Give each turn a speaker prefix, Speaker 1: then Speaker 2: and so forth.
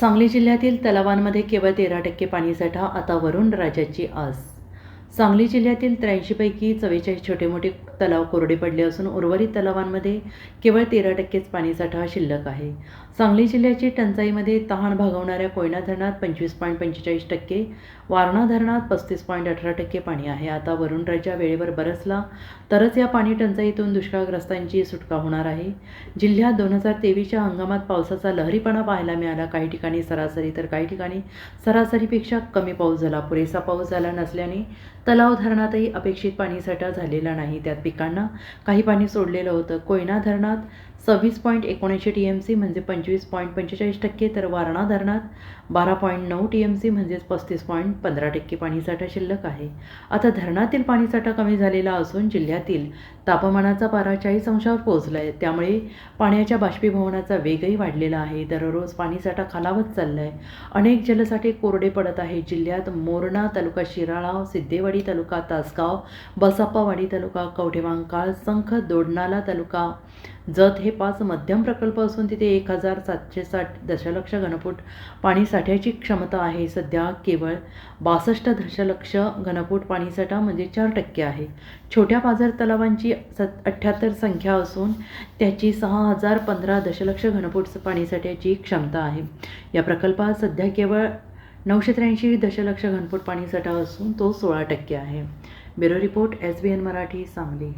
Speaker 1: सांगली जिल्ह्यातील तलावांमध्ये केवळ तेरा टक्के पाणीसाठा आता वरुण राजाची आस. सांगली जिल्ह्यातील त्र्याऐंशीपैकी चव्वेचाळीस छोटे मोठे तलाव कोरडे पडले असून उर्वरित तलावांमध्ये केवळ तेरा टक्केच पाणीसाठा शिल्लक आहे. सांगली जिल्ह्याची टंचाईमध्ये तहान भागवणाऱ्या कोयना धरणात पंचवीस पॉईंट पंचेचाळीस टक्के वारणा धरणात पस्तीस पॉईंट अठरा टक्के पाणी आहे. आता वरुणराजा वेळेवर बरसला तरच या पाणी टंचाईतून दुष्काळग्रस्तांची सुटका होणार आहे. जिल्ह्यात दोन हजार तेवीसच्या हंगामात पावसाचा लहरीपणा पाहायला मिळाला. काही ठिकाणी सरासरी तर काही ठिकाणी सरासरीपेक्षा कमी पाऊस झाला. पुरेसा पाऊस झाला नसल्याने तलाव धरणातही अपेक्षित पाणीसाठा झालेला नाही. त्यात पिकांना काही पाणी सोडलेलं होतं. कोयना धरणात सव्वीस पॉईंट एकोणऐंशी टी एम सी म्हणजे पंचवीस पॉईंट पंचेचाळीस टक्के तर वारणा धरणात बारा पॉईंट नऊ टी एम सी म्हणजेच पस्तीस पॉईंट पंधरा टक्के पाणीसाठा शिल्लक आहे. आता धरणातील पाणीसाठा कमी झालेला असून जिल्ह्यातील तापमानाचा पारा चाळीस अंशावर पोहोचला आहे त्यामुळे पाण्याच्या बाष्पीभवनाचा वेगही वाढलेला आहे. दररोज पाणीसाठा खालावत चालला आहे अनेक जलसाठे कोरडे पडत आहे जिल्ह्यात मोरणा तालुका शिराळा सिद्धेवाडी तालुका तासगाव बसाप्पावाडी तालुका कवठेवांकाळ संख दोडनाला तालुका जत हे पाच मध्यम प्रकल्प असून तिथे एक हजार सातशे साठ दशलक्ष घनफूट पाणीसाठ्याची क्षमता आहे. सध्या केवळ बासष्ट दशलक्ष घनफूट पाणीसाठा म्हणजे चार टक्के आहे. छोट्या पाझर तलावांची सत अठ्ठ्याहत्तर संख्या असून त्याची सहा हजार पंधरा दशलक्ष घनफूट पाणीसाठ्याची क्षमता आहे. या प्रकल्पात सध्या केवळ नऊशे त्र्याऐंशी दशलक्ष घनफूट पाणीसाठा असून तो सोळा टक्के आहे. Bureau report S B N Marathi Sangli.